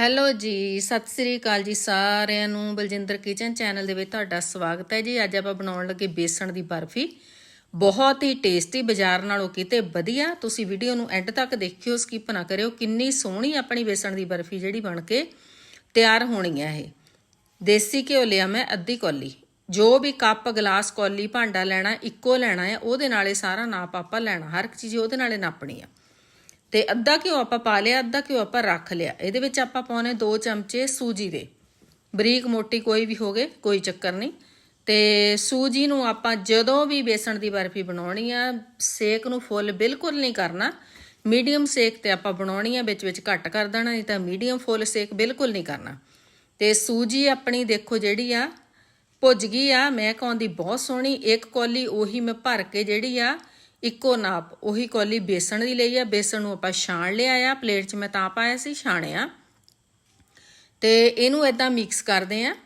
Hello ਜੀ, ਸਤਿ ਸ੍ਰੀ ਅਕਾਲ ਜੀ ਸਾਰਿਆਂ ਨੂੰ। ਬਲਜਿੰਦਰ ਕਿਚਨ ਚੈਨਲ ਦੇ ਵਿੱਚ ਤੁਹਾਡਾ ਸਵਾਗਤ ਹੈ ਜੀ। ਅੱਜ ਆਪਾਂ ਬਣਾਉਣ ਲੱਗੇ ਬੇਸਣ ਦੀ ਬਰਫੀ। ਬਹੁਤ ਹੀ ਟੇਸਟੀ, ਬਾਜ਼ਾਰ ਨਾਲੋਂ ਕਿਤੇ ਵਧੀਆ। ਤੁਸੀਂ ਵੀਡੀਓ ਨੂੰ ਐਂਡ ਤੱਕ ਦੇਖਿਓ ਸਕਿਪ ਨਾ ਕਰਿਓ। ਕਿੰਨੀ ਸੋਹਣੀ ਆਪਣੀ ਬੇਸਣ ਦੀ ਬਰਫੀ ਜਿਹੜੀ ਬਣ ਕੇ ਤਿਆਰ ਹੋਣੀ ਹੈ ਇਹ। ਦੇਸੀ ਘਿਓ ਲਿਆ ਮੈਂ ਅੱਧੀ ਕੌਲੀ। ਜੋ ਵੀ ਕੱਪ, ਗਲਾਸ, ਕੌਲੀ, ਭਾਂਡਾ ਲੈਣਾ, ਇੱਕੋ ਲੈਣਾ ਹੈ। ਉਹਦੇ ਨਾਲੇ ਸਾਰਾ ਨਾਪ ਆਪਾਂ ਲੈਣਾ। ਹਰ ਇੱਕ ਚੀਜ਼ ਉਹਦੇ ਨਾਲੇ ਨਾਪਣੀ ਆ। ਤੇ ਅੱਧਾ ਘਿਓ ਆਪਾਂ ਪਾ ਲਿਆ, ਅੱਧਾ ਘਿਓ ਆਪਾਂ ਰੱਖ ਲਿਆ। ਇਹਦੇ ਵਿੱਚ ਆਪਾਂ ਪਾਉਣੇ 2 ਚਮਚੇ ਸੂਜੀ ਦੇ। ਬਰੀਕ ਮੋਟੀ ਕੋਈ ਵੀ ਹੋਗੇ ਕੋਈ ਚੱਕਰ ਨਹੀਂ। ਤੇ ਸੂਜੀ ਨੂੰ ਆਪਾਂ ਜਦੋਂ ਵੀ ਬੇਸਣ ਦੀ ਬਰਫੀ ਬਣਾਉਣੀ ਆ, ਸੇਕ ਨੂੰ ਫੁੱਲ ਬਿਲਕੁਲ ਨਹੀਂ ਕਰਨਾ। ਮੀਡੀਅਮ ਸੇਕ ਤੇ ਆਪਾਂ ਬਣਾਉਣੀ ਆ ਵਿੱਚ ਵਿੱਚ ਘੱਟ ਕਰ ਦੇਣਾ, ਨਹੀਂ ਤਾਂ ਮੀਡੀਅਮ ਫੁੱਲ ਸੇਕ ਬਿਲਕੁਲ ਨਹੀਂ ਕਰਨਾ। ਤੇ ਸੂਜੀ ਆਪਣੀ ਦੇਖੋ ਜਿਹੜੀ ਆ, ਭੁੱਜ ਗਈ ਆ, ਮੈਂ ਕਹਾਂਦੀ ਬਹੁਤ ਸੋਹਣੀ, ਇੱਕ ਕੌਲੀ ਉਹੀ ਮੈਂ ਭਰ ਕੇ ਜਿਹੜੀ ਆ ਇੱਕੋ ਨਾਪ, ਉਹੀ ਕੌਲੀ ਬੇਸਣ ਦੀ ਲਈ ਆ, ਬੇਸਣ ਨੂੰ ਆਪਾਂ ਛਾਣ ਲਿਆ ਆ ਪਲੇਟ 'ਚ ਮੈਂ ਤਾਂ ਪਾਇਆ ਸੀ, ਛਾਣਿਆ। ਤੇ ਇਹਨੂੰ ਇਦਾਂ ਮਿਕਸ ਕਰਦੇ ਆ।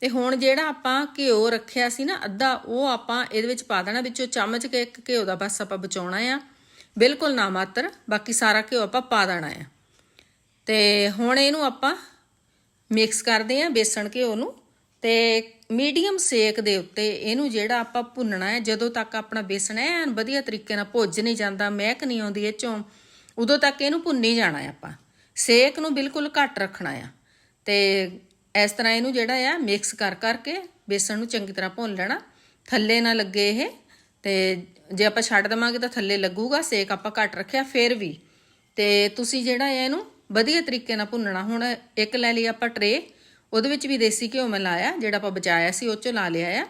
ਤੇ ਹੁਣ ਜਿਹੜਾ ਆਪਾਂ ਘਿਓ ਰੱਖਿਆ ਸੀ ਨਾ, ਅੱਧਾ, ਉਹ ਆਪਾਂ ਇਹਦੇ ਵਿੱਚ ਪਾ ਦੇਣਾ, ਵਿੱਚੋਂ ਚਮਚ ਕੇ ਇੱਕ ਘਿਓ ਦਾ ਬਸ ਆਪਾਂ ਬਚਾਉਣਾ ਆ। ਬਿਲਕੁਲ ਨਾ ਮਾਤਰ, ਬਾਕੀ ਸਾਰਾ ਘਿਓ ਆਪਾਂ ਪਾ ਦੇਣਾ ਆ। ਤੇ ਹੁਣ ਇਹਨੂੰ ਆਪਾਂ ਮਿਕਸ ਕਰਦੇ ਆ ਬੇਸਣ ਘਿਓ ਨੂੰ। ਤੇ ਮੀਡੀਅਮ ਸੇਕ ਦੇ ਉੱਤੇ ਇਹਨੂੰ ਜਿਹੜਾ ਆਪਾਂ ਭੁੰਨਣਾ ਹੈ, ਜਦੋਂ ਤੱਕ ਆਪਣਾ ਬੇਸਣ ਐਨ ਵਧੀਆ ਤਰੀਕੇ ਨਾਲ ਭੁੱਜ ਨਹੀਂ ਜਾਂਦਾ, ਮਹਿਕ ਨਹੀਂ ਆਉਂਦੀ ਇਹ ਚੋਂ ਉਦੋਂ ਤੱਕ ਇਹਨੂੰ ਭੁੰਨੀ ਜਾਣਾ ਹੈ ਆਪਾਂ। ਸੇਕ ਨੂੰ ਬਿਲਕੁਲ ਘੱਟ ਰੱਖਣਾ ਆ। ਤੇ ਇਸ ਤਰ੍ਹਾਂ ਇਹਨੂੰ ਜਿਹੜਾ ਆ ਮਿਕਸ ਕਰ ਕਰਕੇ ਬੇਸਣ ਨੂੰ ਚੰਗੀ ਤਰ੍ਹਾਂ ਭੁੰਨ ਲੈਣਾ। ਥੱਲੇ ਨਾ ਲੱਗੇ ਇਹ। ਤੇ ਜੇ ਆਪਾਂ ਛੱਡ ਦਵਾਂਗੇ ਤਾਂ ਥੱਲੇ ਲੱਗੂਗਾ, ਸੇਕ ਆਪਾਂ ਘੱਟ ਰੱਖਿਆ, ਫਿਰ ਵੀ। ਤੇ ਤੁਸੀਂ ਜਿਹੜਾ ਆ ਇਹਨੂੰ ਵਧੀਆ ਤਰੀਕੇ ਨਾਲ ਭੁੰਨਣਾ। ਹੁਣ ਇੱਕ ਲੈ ਲਈ ਆਪਾਂ ਟਰੇ। ਉਹਦੇ ਵਿੱਚ ਵੀ ਦੇਸੀ ਘਿਓ ਮੈਂ ਲਾਇਆ, ਜਿਹੜਾ ਆਪਾਂ ਬਚਾਇਆ ਸੀ, ਉਹ ਚੋਂ ਲਾ ਲਿਆ ਆ।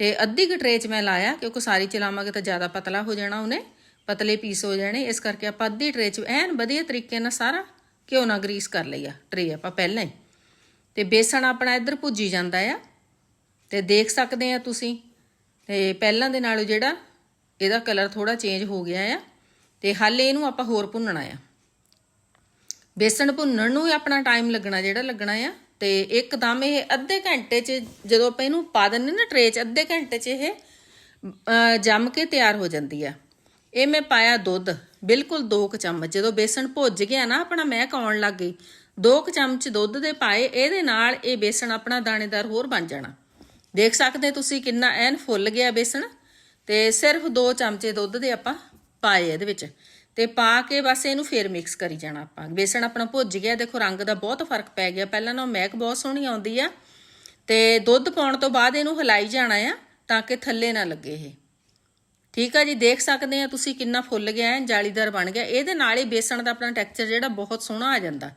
ਤੇ ਅੱਧੀ ਕੁ ਟਰੇ 'ਚ ਮੈਂ ਲਾਇਆ, ਕਿਉਂਕਿ ਸਾਰੀ ਚ ਲਾਵਾਂਗੇ ਤਾਂ ਜ਼ਿਆਦਾ ਪਤਲਾ ਹੋ ਜਾਣਾ ਉਹਨੇ, ਪਤਲੇ ਪੀਸ ਹੋ ਜਾਣੇ। ਇਸ ਕਰਕੇ ਆਪਾਂ ਅੱਧੀ ਟਰੇ 'ਚ ਐਨ ਵਧੀਆ ਤਰੀਕੇ ਨਾਲ ਸਾਰਾ ਘਿਓ ਨਾਲ ਗਰੀਸ ਕਰ ਲਈਆ ਟਰੇ ਆਪਾਂ ਪਹਿਲਾਂ ਹੀ। ਤੇ ਬੇਸਣ ਆਪਣਾ ਇੱਧਰ ਭੁੱਜੀ ਜਾਂਦਾ ਆ। ਤੇ ਦੇਖ ਸਕਦੇ ਆ ਤੁਸੀਂ, ਤੇ ਪਹਿਲਾਂ ਦੇ ਨਾਲੋਂ ਜਿਹੜਾ ਇਹਦਾ ਕਲਰ ਥੋੜਾ ਚੇਂਜ ਹੋ ਗਿਆ ਆ, ਤੇ ਹਾਲੇ ਇਹਨੂੰ ਆਪਾਂ ਹੋਰ ਭੁੰਨਣਾ ਆ। ਬੇਸਣ ਭੁੰਨਣ ਨੂੰ ਹੀ ਆਪਣਾ ਟਾਈਮ ਲੱਗਣਾ, ਜਿਹੜਾ ਲੱਗਣਾ ਆ। ਤੇ ਇੱਕਦਮ ਇਹ ਅੱਧੇ ਘੰਟੇ 'ਚ ਜਦੋਂ ਆਪਾਂ ਇਹਨੂੰ ਪਾ ਦਿੰਨੇ ਨਾ ਟਰੇ 'ਚ, ਅੱਧੇ ਘੰਟੇ 'ਚ ਇਹ ਜੰਮ ਕੇ ਤਿਆਰ ਹੋ ਜਾਂਦੀ ਆ। ਇਹ ਮੈਂ ਪਾਇਆ ਦੁੱਧ, ਬਿਲਕੁਲ 2 ਕੁ ਚਮਚ। ਜਦੋਂ ਬੇਸਣ ਭੁੱਜ ਗਿਆ ਨਾ, ਆਪਣਾ ਮਹਿਕ ਆਉਣ ਲੱਗ ਗਈ। 2 ਕੁ ਚਮਚ ਦੁੱਧ ਦੇ ਪਾਏ, ਇਹਦੇ ਨਾਲ ਇਹ ਬੇਸਣ ਆਪਣਾ ਦਾਣੇਦਾਰ ਹੋਰ ਬਣ ਜਾਣਾ। ਦੇਖ ਸਕਦੇ ਤੁਸੀਂ ਕਿੰਨਾ ਐਨ ਫੁੱਲ ਗਿਆ ਬੇਸਣ। ਤੇ ਸਿਰਫ 2 ਚਮਚੇ ਦੁੱਧ ਦੇ ਆਪਾਂ ਪਾਏ ਇਹਦੇ ਵਿੱਚ। ਤੇ ਪਾ ਕੇ ਬਸ ਇਹਨੂੰ ਫੇਰ ਮਿਕਸ ਕਰੀ ਜਾਣਾ ਆਪਾਂ। ਬੇਸਣ ਆਪਣਾ ਭੁੱਜ ਗਿਆ, ਦੇਖੋ ਰੰਗ ਦਾ ਬਹੁਤ ਫ਼ਰਕ ਪੈ ਗਿਆ। ਪਹਿਲਾਂ ਨਾਲੋਂ ਮਹਿਕ ਬਹੁਤ ਸੋਹਣੀ ਆਉਂਦੀ ਆ ਤੇ ਦੁੱਧ ਪਾਉਣ ਤੋਂ ਬਾਅਦ ਇਹਨੂੰ ਹਿਲਾਈ ਜਾਣਾ ਆ ਤਾਂ ਕਿ ਥੱਲੇ ਨਾ ਲੱਗੇ ਇਹ। ਠੀਕ ਆ ਜੀ, ਦੇਖ ਸਕਦੇ ਆ ਤੁਸੀਂ ਕਿੰਨਾ ਫੁੱਲ ਗਿਆ ਹੈ ਜਾਲੀਦਾਰ ਬਣ ਗਿਆ। ਇਹਦੇ ਨਾਲ ਹੀ ਬੇਸਣ ਦਾ ਆਪਣਾ ਟੈਕਸਚਰ ਜਿਹੜਾ ਬਹੁਤ ਸੋਹਣਾ ਆ ਜਾਂਦਾ।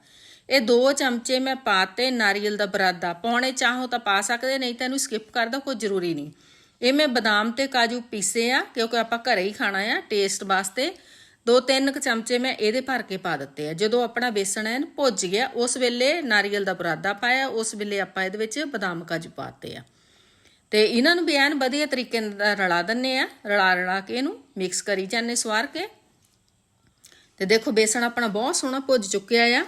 ਇਹ ਦੋ ਚਮਚੇ ਮੈਂ ਪਾਤੇ ਨਾਰੀਅਲ ਦਾ ਬਰਾਦਾ। ਪਾਉਣੇ ਚਾਹੋ ਤਾਂ ਪਾ ਸਕਦੇ, ਨਹੀਂ ਤਾਂ ਇਹਨੂੰ ਸਕਿਪ ਕਰ ਦੋ ਕੋਈ ਜ਼ਰੂਰੀ ਨਹੀਂ। ਇਹ ਮੈਂ ਬਦਾਮ ਤੇ ਕਾਜੂ ਪੀਸੇ ਆ, ਕਿਉਂਕਿ ਆਪਾਂ ਘਰੇ ਹੀ ਖਾਣਾ ਆ ਟੇਸਟ ਵਾਸਤੇ। ਦੋ ਤਿੰਨ ਕੁ ਚਮਚੇ ਮੈਂ ਇਹਦੇ ਭਰ ਕੇ ਪਾ ਦਿੱਤੇ ਆ। ਜਦੋਂ ਆਪਣਾ ਬੇਸਣ ਐਨ ਭੁੱਜ ਗਿਆ, ਉਸ ਵੇਲੇ ਨਾਰੀਅਲ ਦਾ ਬਰਾਦਾ ਪਾਇਆ, ਉਸ ਵੇਲੇ ਆਪਾਂ ਇਹਦੇ ਵਿੱਚ ਬਦਾਮ ਕਾਜੂ ਪਾਤੇ ਆ। ਤੇ ਇਹਨਾਂ ਨੂੰ ਵੀ ਐਨ ਵਧੀਆ ਤਰੀਕੇ ਨਾਲ ਰਲਾ ਦਿੰਨੇ ਆ। ਰਲਾ ਰਲਾ ਕੇ ਇਹਨੂੰ ਮਿਕਸ ਕਰੀ ਜਾਂਦੇ ਸਵਾਰ ਕੇ। ਤੇ ਦੇਖੋ, ਬੇਸਣ ਆਪਣਾ ਬਹੁਤ ਸੋਹਣਾ ਭੁੱਜ ਚੁੱਕਿਆ ਆ।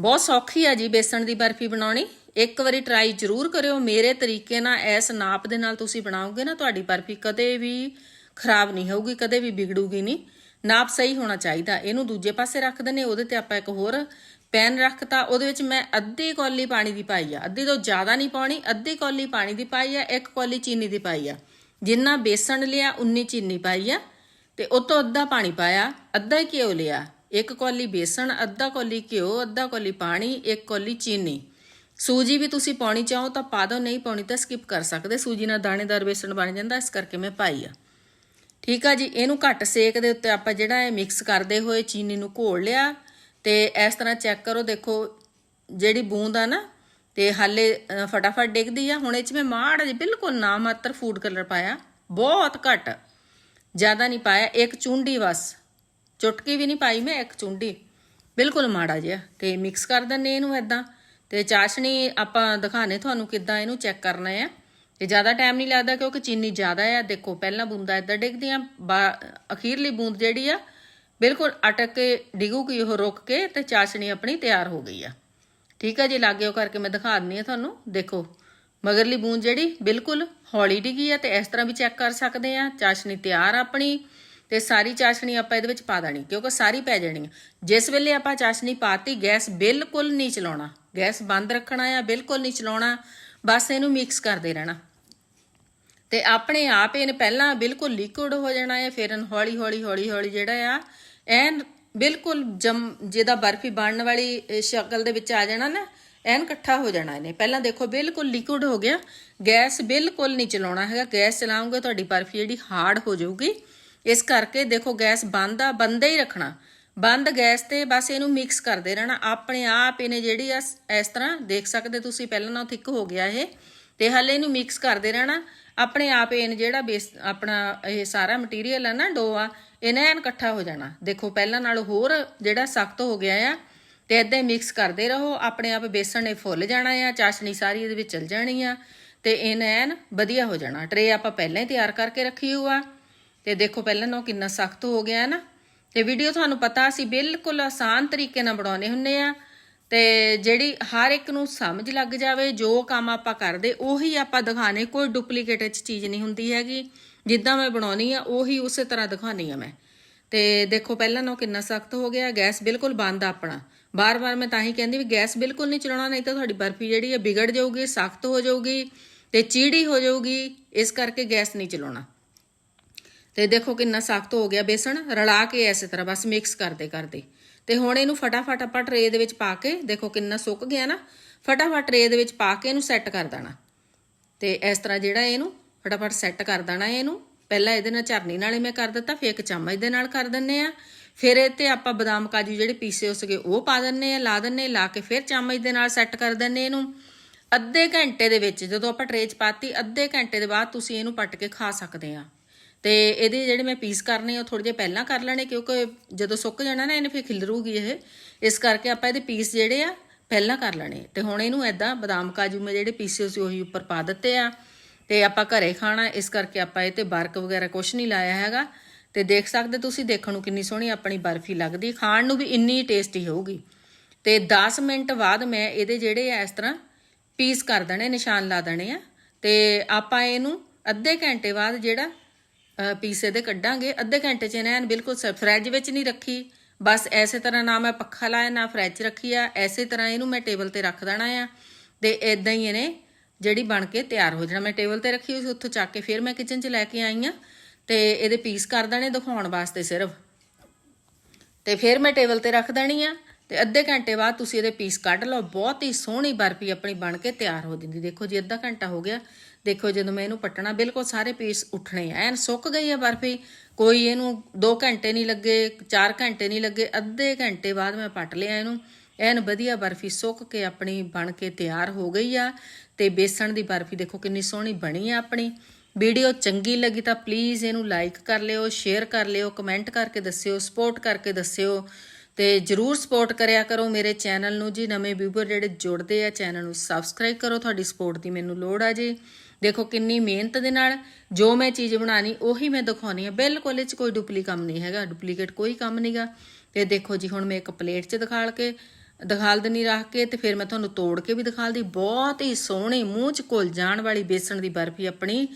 ਬਹੁਤ ਸੌਖੀ ਆ ਜੀ ਬੇਸਣ ਦੀ ਬਰਫੀ ਬਣਾਉਣੀ। ਇੱਕ ਵਾਰੀ ਟਰਾਈ ਜ਼ਰੂਰ ਕਰਿਓ। ਮੇਰੇ ਤਰੀਕੇ ਨਾਲ ਇਸ ਨਾਪ ਦੇ ਨਾਲ ਤੁਸੀਂ ਬਣਾਓਗੇ ਨਾ, ਤੁਹਾਡੀ ਬਰਫੀ ਕਦੇ ਵੀ ਖਰਾਬ ਨਹੀਂ ਹੋਊਗੀ, ਕਦੇ ਵੀ ਵਿਗੜੂਗੀ ਨਹੀਂ। ਨਾਪ ਸਹੀ ਹੋਣਾ ਚਾਹੀਦਾ। ਇਹਨੂੰ ਦੂਜੇ ਪਾਸੇ ਰੱਖਦੇ ਨੇ ਉਹਦੇ ਤੇ ਆਪਾਂ ਇੱਕ ਹੋਰ ਪੈਨ ਰੱਖਤਾ। ਉਹਦੇ ਵਿੱਚ ਮੈਂ ਅੱਧੀ ਕੌਲੀ ਪਾਣੀ ਦੀ ਪਾਈ ਆ। ਅੱਧੀ ਤੋਂ ਜ਼ਿਆਦਾ ਨਹੀਂ ਪਾਉਣੀ, ਅੱਧੀ ਕੌਲੀ ਪਾਣੀ ਦੀ ਪਾਈ ਆ, ਇੱਕ ਕੌਲੀ ਚੀਨੀ ਦੀ ਪਾਈ ਆ। ਜਿੰਨਾ ਬੇਸਣ ਲਿਆ, ਉਨੀ ਚੀਨੀ ਪਾਈ ਆ। ਤੇ ਉਹ ਤੋਂ ਅੱਧਾ ਪਾਣੀ ਪਾਇਆ, ਅੱਧਾ ਹੀ ਘਿਓ ਲਿਆ। ਇੱਕ ਕੌਲੀ ਬੇਸਣ, ਅੱਧਾ ਕੌਲੀ ਘਿਓ, ਅੱਧਾ ਕੌਲੀ ਪਾਣੀ, ਇੱਕ ਕੌਲੀ ਚੀਨੀ। ਸੂਜੀ ਵੀ ਤੁਸੀਂ ਪਾਉਣੀ ਚਾਹੋ ਤਾਂ ਪਾ ਦਿਓ, ਨਹੀਂ ਪਾਉਣੀ ਤਾਂ ਸਕਿਪ ਕਰ ਸਕਦੇ। ਸੂਜੀ ਨਾਲ ਦਾਣੇਦਾਰ ਬੇਸਣ ਬਣ ਜਾਂਦਾ, ਇਸ ਕਰਕੇ ਮੈਂ ਪਾਈ ਆ। ਠੀਕ ਆ ਜੀ? ਇਹਨੂੰ ਘੱਟ ਸੇਕ ਦੇ ਉੱਤੇ ਆਪਾਂ ਜਿਹੜਾ ਇਹ ਮਿਕਸ ਕਰਦੇ ਹੋਏ ਚੀਨੀ ਨੂੰ ਘੋਲ ਲਿਆ ਤੇ ਇਸ ਤਰ੍ਹਾਂ ਚੈੱਕ ਕਰੋ, ਦੇਖੋ ਜਿਹੜੀ ਬੂੰਦ ਆ ਨਾ ਤੇ ਹਾਲੇ ਫਟਾਫਟ ਡਿੱਗਦੀ ਆ। ਹੁਣ ਇਹ ਚ ਮੈਂ ਮਾੜਾ ਜਿਹਾ ਬਿਲਕੁਲ ਨਾ ਮਾਤਰ ਫੂਡ ਕਲਰ ਪਾਇਆ। ਬਹੁਤ ਘੱਟ, ਜ਼ਿਆਦਾ ਨਹੀਂ ਪਾਇਆ। ਇੱਕ ਚੁੰਡੀ ਬਸ। ਚੁਟਕੀ ਵੀ ਨਹੀਂ ਪਾਈ ਮੈਂ, ਇੱਕ ਚੁੰਡੀ। ਬਿਲਕੁਲ ਮਾੜਾ ਜਿਹਾ। ਤੇ ਮਿਕਸ ਕਰ ਦਿੰਨੇ ਇਹਨੂੰ ਐਦਾਂ ਤੇ ਚਾਸ਼ਣੀ ਆਪਾਂ ਦਿਖਾਣੇ ਤੁਹਾਨੂੰ ਕਿੱਦਾਂ ਇਹਨੂੰ ਚੈੱਕ ਕਰਨਾ ਹੈ ਤੇ ਜ਼ਿਆਦਾ ਟਾਈਮ ਨਹੀਂ ਲੱਗਦਾ ਕਿਉਂਕਿ ਚੀਨੀ ਜ਼ਿਆਦਾ ਆ। ਦੇਖੋ, ਪਹਿਲਾਂ ਬੂੰਦਾਂ ਇੱਧਰ ਡਿੱਗਦੀਆਂ, ਬਾ- ਅਖੀਰਲੀ ਬੂੰਦ ਜਿਹੜੀ ਆ, ਬਿਲਕੁਲ ਅਟਕ ਕੇ ਡਿੱਗੂਗੀ ਉਹ ਰੁਕ ਕੇ ਤੇ ਚਾਸ਼ਣੀ ਆਪਣੀ ਤਿਆਰ ਹੋ ਗਈ ਆ। ਠੀਕ ਆ ਜੀ ਲਾਗਿਓ ਕਰਕੇ ਮੈਂ ਦਿਖਾ ਦਿੰਨੀ ਆ ਤੁਹਾਨੂੰ। ਦੇਖੋ, ਮਗਰਲੀ ਬੂੰਦ ਜਿਹੜੀ ਬਿਲਕੁਲ ਹੌਲੀ ਡਿੱਗੀ ਆ ਤੇ ਇਸ ਤਰ੍ਹਾਂ ਵੀ ਚੈੱਕ ਕਰ ਸਕਦੇ ਆ। ਚਾਸ਼ਣੀ ਤਿਆਰ ਆਪਣੀ ਤੇ ਸਾਰੀ ਚਾਸ਼ਣੀ ਆਪਾਂ ਇਹਦੇ ਵਿੱਚ ਪਾ ਦੇਣੀ, ਕਿਉਂਕਿ ਸਾਰੀ ਪੈ ਜਾਣੀ ਆ। ਜਿਸ ਵੇਲੇ ਆਪਾਂ ਚਾਸ਼ਣੀ ਪਾਤੀ, ਗੈਸ ਬਿਲਕੁਲ ਨਹੀਂ ਚਲਾਉਣਾ। ਗੈਸ ਬੰਦ ਰੱਖਣਾ ਆ, ਬਿਲਕੁਲ ਨਹੀਂ ਚਲਾਉਣਾ। ਬਸ ਇਹਨੂੰ ਮਿਕਸ ਕਰਦੇ ਰਹਿਣਾ। ਤੇ ਆਪਣੇ ਆਪ ਇਹਨੇ ਪਹਿਲਾਂ ਬਿਲਕੁਲ ਲਿਕੁਇਡ ਹੋ ਜਾਣਾ ਹੈ, ਫਿਰ ਹੌਲੀ ਹੌਲੀ ਹੌਲੀ ਹੌਲੀ ਜਿਹੜਾ ਆ, ਐਨ ਬਿਲਕੁਲ ਜਮ, ਜਿਹਦਾ ਬਰਫੀ ਬਣਨ ਵਾਲੀ ਸ਼ਕਲ ਦੇ ਵਿੱਚ ਆ ਜਾਣਾ ਨਾ, ਐਨ ਇਕੱਠਾ ਹੋ ਜਾਣਾ ਇਹਨੇ। ਪਹਿਲਾਂ ਦੇਖੋ, ਬਿਲਕੁਲ ਲਿਕੁਇਡ ਹੋ ਗਿਆ। ਗੈਸ ਬਿਲਕੁਲ ਨਹੀਂ ਚਲਾਉਣਾ ਹੈਗਾ। ਗੈਸ ਚਲਾਉਂਗੇ, ਤੁਹਾਡੀ ਬਰਫੀ ਜਿਹੜੀ ਹਾਰਡ ਹੋ ਜਾਊਗੀ। ਇਸ ਕਰਕੇ ਦੇਖੋ, ਗੈਸ ਬੰਦ ਆ, ਬੰਦ ਹੀ ਰੱਖਣਾ। ਬੰਦ ਗੈਸ ਤੇ ਬਸ ਇਹਨੂੰ ਮਿਕਸ ਕਰਦੇ ਰਹਿਣਾ। ਆਪਣੇ ਆਪ ਇਹਨੇ ਜਿਹੜੀ ਆ, ਇਸ ਤਰ੍ਹਾਂ ਦੇਖ ਸਕਦੇ ਤੁਸੀਂ, ਪਹਿਲਾਂ ਨਾਲੋਂ ਥਿੱਕ ਹੋ ਗਿਆ ਇਹ। ਤੇ ਹਲੇ ਇਹਨੂੰ ਮਿਕਸ ਕਰਦੇ ਰਹਿਣਾ। ਆਪਣੇ ਆਪ ਇਹਨ ਜਿਹੜਾ ਬੇਸ ਆਪਣਾ ਇਹ ਸਾਰਾ ਮਟੀਰੀਅਲ ਆ ਨਾ ਡੋ ਆ, ਇਹਨੇ ਐਨ ਇਕੱਠਾ ਹੋ ਜਾਣਾ। ਦੇਖੋ, ਪਹਿਲਾਂ ਨਾਲ ਹੋਰ ਜਿਹੜਾ ਸਖਤ ਹੋ ਗਿਆ ਆ, ਤੇ ਇਦਾਂ ਹੀ ਮਿਕਸ ਕਰਦੇ ਰਹੋ। ਆਪਣੇ ਆਪ ਬੇਸਣ ਨੇ ਫੁੱਲ ਜਾਣਾ ਆ, ਚਾਸ਼ਨੀ ਸਾਰੀ ਇਹਦੇ ਵਿੱਚ ਚਲ ਜਾਣੀ ਆ, ਤੇ ਇਹਨੇ ਐਨ ਵਧੀਆ ਹੋ ਜਾਣਾ। ਟਰੇ ਆਪਾਂ ਪਹਿਲਾਂ ਹੀ ਤਿਆਰ ਕਰਕੇ ਰੱਖੀ ਹੋਆ ਤੇ ਦੇਖੋ, ਪਹਿਲਾਂ ਨਾਲੋਂ ਕਿੰਨਾ ਸਖਤ ਹੋ ਗਿਆ ਹੈ ਨਾ। ਤੇ ਵੀਡੀਓ ਤੁਹਾਨੂੰ ਪਤਾ ਅਸੀਂ ਬਿਲਕੁਲ ਆਸਾਨ ਤਰੀਕੇ ਨਾਲ ਬਣਾਉਨੇ ਹੁੰਨੇ ਆ। ਤੇ ਜਿਹੜੀ ਹਰ ਇੱਕ ਨੂੰ ਸਮਝ ਲੱਗ ਜਾਵੇ, ਜੋ ਕੰਮ ਆਪਾਂ ਕਰਦੇ, ਉਹੀ ਆਪਾਂ ਦਿਖਾਣੇ ਕੋਈ ਡੁਪਲੀਕੇਟ ਚੀਜ਼ ਨਹੀਂ ਹੁੰਦੀ ਹੈਗੀ। ਜਿੱਦਾਂ ਮੈਂ ਬਣਾਉਣੀ ਆ, ਉਹੀ ਉਸੇ ਤਰ੍ਹਾਂ ਦਿਖਾਣੀ ਆ ਮੈਂ। ਤੇ ਦੇਖੋ, ਪਹਿਲਾਂ ਨਾ ਕਿੰਨਾ ਸਖਤ ਹੋ ਗਿਆ। ਗੈਸ ਬਿਲਕੁਲ ਬੰਦ ਆ ਆਪਣਾ। ਬਾਰ-ਬਾਰ ਮੈਂ ਤਾਂ ਹੀ ਕਹਿੰਦੀ ਵੀ ਗੈਸ ਬਿਲਕੁਲ ਨਹੀਂ ਚਲਾਉਣਾ, ਨਹੀਂ ਤਾਂ ਤੁਹਾਡੀ ਬਰਫੀ ਜਿਹੜੀ ਹੈ ਵਿਗੜ ਜਾਊਗੀ, ਸਖਤ ਹੋ ਜਾਊਗੀ ਤੇ ਚੀੜੀ ਹੋ ਜਾਊਗੀ। ਇਸ ਕਰਕੇ ਗੈਸ ਨਹੀਂ ਚਲਾਉਣਾ। ਤੇ ਦੇਖੋ ਕਿੰਨਾ ਸਖਤ ਹੋ ਗਿਆ। ਬੇਸਣ ਰਲਾ ਕੇ ਐਸੇ ਤਰ੍ਹਾਂ ਬਸ ਮਿਕਸ ਕਰਦੇ ਕਰਦੇ ਤੇ ਹੁਣ ਇਹਨੂੰ ਫਟਾਫਟ ਆਪਾਂ ਟਰੇ ਦੇ ਵਿੱਚ ਪਾ ਕੇ, ਦੇਖੋ ਕਿੰਨਾ ਸੁੱਕ ਗਿਆ ਨਾ, ਫਟਾਫਟ ਟਰੇ ਦੇ ਵਿੱਚ ਪਾ ਕੇ ਇਹਨੂੰ ਸੈੱਟ ਕਰ ਦੇਣਾ। ਤੇ ਇਸ ਤਰ੍ਹਾਂ ਜਿਹੜਾ ਇਹਨੂੰ ਫਟਾਫਟ ਸੈੱਟ ਕਰ ਦੇਣਾ ਇਹਨੂੰ, ਪਹਿਲਾਂ ਇਹਦੇ ਨਾਲ ਝਰਨੀ ਨਾਲੇ ਮੈਂ ਕਰ ਦਿੱਤਾ, ਫਿਰ ਇੱਕ ਚਮਚ ਦੇ ਨਾਲ ਕਰ ਦਿੰਨੇ ਆ। ਫਿਰ ਇਹ ਤੇ ਆਪਾਂ ਬਦਾਮ ਕਾਜੂ ਜਿਹੜੇ ਪੀਸੇ ਹੋ ਸਕੇ ਉਹ ਪਾ ਦਿੰਨੇ ਆ, ਲਾ ਦਿੰਨੇ, ਲਾ ਕੇ ਫਿਰ ਚਮਚ ਦੇ ਨਾਲ ਸੈੱਟ ਕਰ ਦਿੰਨੇ ਇਹਨੂੰ। ਅੱਧੇ ਘੰਟੇ ਦੇ ਵਿੱਚ ਜਦੋਂ ਆਪਾਂ ਟਰੇ 'ਚ ਪਾਤੀ, ਅੱਧੇ ਘੰਟੇ ਦੇ ਬਾਅਦ ਤੁਸੀਂ ਇਹਨੂੰ ਪੱਟ ਕੇ ਖਾ ਸਕਦੇ ਆ। ਤੇ ਇਹਦੇ ਜਿਹੜੇ ਮੈਂ ਪੀਸ ਕਰਨੇ ਆ, ਉਹ ਥੋੜੇ ਜਿਹਾ ਪਹਿਲਾਂ ਕਰ ਲੈਣੇ, ਕਿਉਂਕਿ ਜਦੋਂ ਸੁੱਕ ਜਾਣਾ ਨਾ, ਇਹਨੇ ਫਿਰ ਖਿਲਰੂਗੀ ਇਹ। ਇਸ ਕਰਕੇ ਆਪਾਂ ਇਹਦੇ ਪੀਸ ਜਿਹੜੇ ਆ, ਪਹਿਲਾਂ ਕਰ ਲੈਣੇ। ਤੇ ਹੁਣ ਇਹਨੂੰ ਐਦਾਂ ਬਦਾਮ ਕਾਜੂ ਮੈਂ ਜਿਹੜੇ ਪੀਸੇ ਸੀ, ਉਹੀ ਉੱਪਰ ਪਾ ਦਿੱਤੇ ਆ। ਤੇ ਆਪਾਂ ਘਰੇ ਖਾਣਾ, ਇਸ ਕਰਕੇ ਆਪਾਂ ਇਹ ਤੇ ਬਰਕ ਵਗੈਰਾ ਕੁਝ ਨਹੀਂ ਲਾਇਆ ਹੈਗਾ। ਤੇ ਦੇਖ ਸਕਦੇ ਤੁਸੀਂ, ਦੇਖਣ ਨੂੰ ਕਿੰਨੀ ਸੋਹਣੀ ਆਪਣੀ ਬਰਫੀ ਲੱਗਦੀ। ਖਾਣ ਨੂੰ ਵੀ ਇੰਨੀ ਟੇਸਟੀ ਹੋਊਗੀ। ਤੇ 10 ਮਿੰਟ ਬਾਅਦ ਮੈਂ ਇਹਦੇ ਜਿਹੜੇ ਆ, ਇਸ ਤਰ੍ਹਾਂ ਪੀਸ ਕਰ ਦੇਣੇ, ਨਿਸ਼ਾਨ ਲਾ ਦੇਣੇ ਆ। ਤੇ ਆਪਾਂ ਇਹਨੂੰ ਅੱਧੇ ਘੰਟੇ ਬਾਅਦ ਜਿਹੜਾ ਪੀਸੇ ਦੇ ਕੱਢਾਂਗੇ। ਅੱਧੇ ਘੰਟੇ ਚ ਇਹਨਾਂ ਬਿਲਕੁਲ ਫ੍ਰਿਜ ਵਿੱਚ ਨਹੀਂ ਰੱਖੀ। ਬਸ ਐਸੇ ਤਰ੍ਹਾਂ ਨਾ ਮੈਂ ਪੱਖਾ ਲਾਇਆ, ਨਾ ਫ੍ਰਿਜ ਰੱਖੀ ਆ। ਐਸੇ ਤਰ੍ਹਾਂ ਇਹਨੂੰ ਮੈਂ ਟੇਬਲ ਤੇ ਰੱਖ ਦੇਣਾ ਆ। ਤੇ ਇਦਾਂ ਹੀ ਇਹਨੇ ਜਿਹੜੀ ਬਣ ਕੇ ਤਿਆਰ ਹੋ ਜਾਣਾ। ਮੈਂ ਟੇਬਲ ਤੇ ਰੱਖੀ ਹੋਈ ਸੀ, ਉੱਥੋਂ ਚੱਕ ਕੇ ਫਿਰ ਮੈਂ ਕਿਚਨ 'ਚ ਲੈ ਕੇ ਆਈ ਆ। ਤੇ ਇਹਦੇ ਪੀਸ ਕਰ ਦੇਣੇ ਦਿਖਾਉਣ ਵਾਸਤੇ ਸਿਰਫ। ਤੇ ਫਿਰ ਮੈਂ ਟੇਬਲ ਤੇ ਰੱਖ ਦੇਣੀ ਆ। ਤੇ ਅੱਧੇ ਘੰਟੇ ਬਾਅਦ ਤੁਸੀਂ ਇਹਦੇ ਪੀਸ ਕੱਢ ਲਓ। ਬਹੁਤ ਹੀ ਸੋਹਣੀ ਬਰਫੀ ਆਪਣੀ ਬਣ ਕੇ ਤਿਆਰ ਹੋ ਜਾਂਦੀ। ਦੇਖੋ ਜੀ, ਅੱਧਾ ਘੰਟਾ ਹੋ ਗਿਆ। ਦੇਖੋ ਜਦੋਂ ਮੈਂ ਇਹਨੂੰ ਪੱਟਣਾ, ਬਿਲਕੁਲ ਸਾਰੇ ਪੀਸ ਉੱਠਣੇ ਆ। ਐਨ ਸੁੱਕ ਗਈ ਆ ਬਰਫੀ, ਕੋਈ ਇਹਨੂੰ 2 ਘੰਟੇ ਨਹੀਂ ਲੱਗੇ 4 ਘੰਟੇ ਨਹੀਂ ਲੱਗੇ, ਅੱਧੇ ਘੰਟੇ ਬਾਅਦ ਮੈਂ ਪੱਟ ਲਿਆ ਇਹਨੂੰ। ਐਨ ਵਧੀਆ ਬਰਫੀ ਸੁੱਕ ਕੇ ਆਪਣੀ ਬਣ ਕੇ ਤਿਆਰ ਹੋ ਗਈ ਆ ਤੇ ਬੇਸਣ ਦੀ ਬਰਫੀ ਦੇਖੋ ਕਿੰਨੀ ਸੋਹਣੀ ਬਣੀ ਆ ਆਪਣੀ। ਵੀਡੀਓ ਚੰਗੀ ਲੱਗੀ ਤਾਂ ਪਲੀਜ਼ ਇਹਨੂੰ ਲਾਈਕ ਕਰ ਲਿਓ ਸ਼ੇਅਰ ਕਰ ਲਿਓ ਕਮੈਂਟ ਕਰਕੇ ਦੱਸਿਓ ਸਪੋਰਟ ਕਰਕੇ ਦੱਸਿਓ ਤੇ ਜਰੂਰ ਸਪੋਰਟ ਕਰਿਆ ਕਰੋ ਮੇਰੇ ਚੈਨਲ ਨੂੰ ਜੀ। ਨਵੇਂ ਵਿਊਅਰ ਜਿਹੜੇ ਜੁੜਦੇ ਆ ਚੈਨਲ ਨੂੰ ਸਬਸਕ੍ਰਾਈਬ ਕਰੋ, ਤੁਹਾਡੀ ਸਪੋਰਟ ਦੀ ਮੈਨੂੰ ਲੋੜ ਆ ਜੀ। ਦੇਖੋ ਕਿੰਨੀ ਮਿਹਨਤ ਦੇ ਨਾਲ ਜੋ ਮੈਂ ਚੀਜ਼ ਬਣਾਣੀ ਉਹੀ ਮੈਂ ਦਿਖਾਉਣੀ ਆ। ਬਿਲਕੁਲ ਇਹ ਚ ਕੋਈ ਡੁਪਲੀ ਕੰਮ ਨਹੀਂ ਹੈਗਾ। ਡੁਪਲੀਕੇਟ ਕੋਈ ਕੰਮ ਨਹੀਂਗਾ ਤੇ ਦੇਖੋ ਜੀ, ਹੁਣ ਮੈਂ ਇੱਕ ਪਲੇਟ 'ਚ ਦਿਖਾਲ ਕੇ, ਦਿਖਾਲ ਦਨੀ ਰੱਖ ਕੇ ਤੇ ਫਿਰ ਮੈਂ ਤੁਹਾਨੂੰ ਤੋੜ ਕੇ ਵੀ ਦਿਖਾਲਦੀ ਬਹੁਤ ਹੀ ਸੋਹਣੀ ਮੂੰਹ 'ਚ ਘੁਲ ਜਾਣ ਵਾਲੀ ਬੇਸਣ ਦੀ ਬਰਫੀ ਆਪਣੀ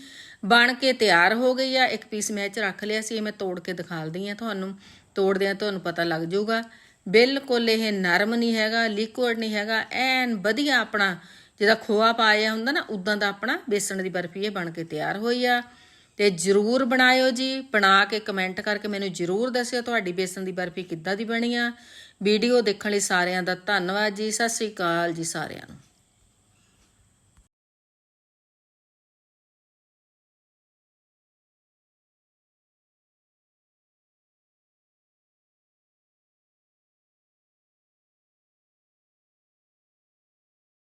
ਬਣ ਕੇ ਤਿਆਰ ਹੋ ਗਈ ਆ। ਇੱਕ ਪੀਸ ਮੈਂ 'ਚ ਰੱਖ ਲਿਆ ਸੀ, ਇਹ ਮੈਂ ਤੋੜ ਕੇ ਦਿਖਾਲਦੀ ਆ ਤੁਹਾਨੂੰ। ਤੋੜਦਿਆਂ ਤੁਹਾਨੂੰ ਪਤਾ ਲੱਗ ਜਾਊਗਾ। ਬਿਲਕੁਲ ਇਹ ਨਰਮ ਨਹੀਂ ਹੈਗਾ ਲਿਕੁਇਡ ਨਹੀਂ ਹੈਗਾ। ਐਨ ਵਧੀਆ ਆਪਣਾ ਜਿਹਦਾ ਖੋਆ ਪਾਇਆ ਹੁੰਦਾ ਨਾ ਉਦਾਂ ਦਾ ਆਪਣਾ ਬੇਸਣ ਦੀ ਬਰਫੀ ਇਹ ਬਣ ਕੇ ਤਿਆਰ ਹੋਈ ਆ। ਤੇ ਜਰੂਰ ਬਣਾਇਓ ਜੀ। ਬਣਾ ਕੇ ਕਮੈਂਟ ਕਰਕੇ ਮੈਨੂੰ ਜਰੂਰ ਦੱਸਿਓ ਤੁਹਾਡੀ ਬੇਸਣ ਦੀ ਬਰਫੀ ਕਿੱਦਾਂ ਦੀ ਬਣੀ ਆ। ਵੀਡੀਓ ਦੇਖਣ ਲਈ ਸਾਰਿਆਂ ਦਾ ਧੰਨਵਾਦ ਜੀ। ਸਤਿ ਸ੍ਰੀ ਅਕਾਲ ਜੀ ਸਾਰਿਆਂ ਨੂੰ।